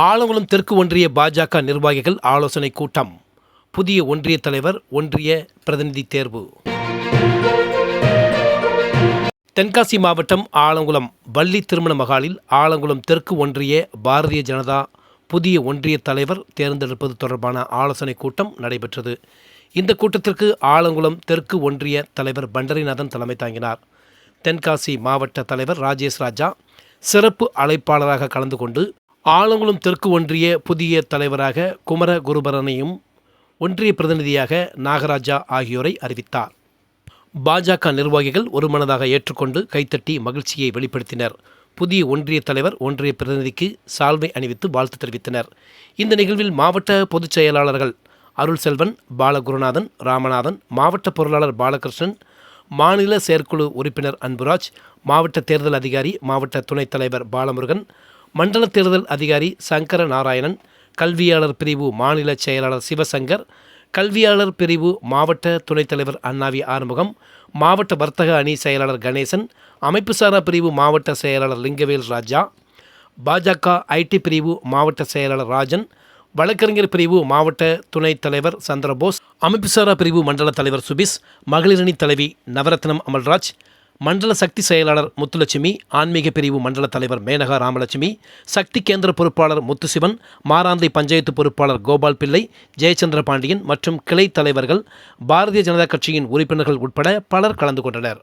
ஆலங்குளம் தெற்கு ஒன்றிய பாஜக நிர்வாகிகள் ஆலோசனை கூட்டம். புதிய ஒன்றிய தலைவர் ஒன்றிய பிரதிநிதி தேர்வு. தென்காசி மாவட்டம் ஆலங்குளம் வள்ளி திருமண மகாலில் ஆலங்குளம் தெற்கு ஒன்றிய பாரதிய ஜனதா புதிய ஒன்றிய தலைவர் தேர்ந்தெடுப்பது தொடர்பான ஆலோசனை கூட்டம் நடைபெற்றது. இந்த கூட்டத்திற்கு ஆலங்குளம் தெற்கு ஒன்றிய தலைவர் பண்டரிநாதன் தலைமை தாங்கினார். தென்காசி மாவட்ட தலைவர் ராஜேஷ் ராஜா சிறப்பு அழைப்பாளராக கலந்து கொண்டு ஆலங்குளம் தெற்கு ஒன்றிய புதிய தலைவராக குமர குருபரனையும் ஒன்றிய பிரதிநிதியாக நாகராஜா ஆகியோரை அறிவித்தார். பாஜக நிர்வாகிகள் ஒருமனதாக ஏற்றுக்கொண்டு கைத்தட்டி மகிழ்ச்சியை வெளிப்படுத்தினர். புதிய ஒன்றிய தலைவர் ஒன்றிய பிரதிநிதிக்கு சால்வை அணிவித்து வாழ்த்து தெரிவித்தனர். இந்த நிகழ்வில் மாவட்ட பொதுச் செயலாளர்கள் அருள் செல்வன் பாலகுருநாதன் ராமநாதன் மாவட்ட பொருளாளர் பாலகிருஷ்ணன் மாநில செயற்குழு உறுப்பினர் அன்புராஜ் மாவட்ட தேர்தல் அதிகாரி மாவட்ட துணைத் தலைவர் பாலமுருகன் மண்டல தேர்தல் அதிகாரி சங்கர நாராயணன் கல்வியாளர் பிரிவு மாநில செயலாளர் சிவசங்கர் கல்வியாளர் பிரிவு மாவட்ட துணைத் தலைவர் அண்ணாவி ஆறுமுகம் மாவட்ட வர்த்தக அணி செயலாளர் கணேசன் அமைப்புசாரா பிரிவு மாவட்ட செயலாளர் லிங்கவேல் ராஜா பாஜக ஐடி பிரிவு மாவட்ட செயலாளர் ராஜன் வழக்கறிஞர் பிரிவு மாவட்ட துணைத் தலைவர் சந்திரபோஸ் அமைப்புசாரா பிரிவு மண்டல தலைவர் சுபிஸ் மகளிரணி தலைவி நவரத்னம் அமல்ராஜ் மண்டல சக்தி செயலாளர் முத்துலட்சுமி ஆன்மீக பிரிவு மண்டல தலைவர் மேனகா ராமலட்சுமி சக்தி கேந்திர பொறுப்பாளர் முத்துசிவன் மாராந்தை பஞ்சாயத்து பொறுப்பாளர் கோபால் பிள்ளை ஜெயச்சந்திர பாண்டியன் மற்றும் கிளை தலைவர்கள் பாரதிய ஜனதா கட்சியின் உறுப்பினர்கள் உட்பட பலர் கலந்து கொண்டனர்.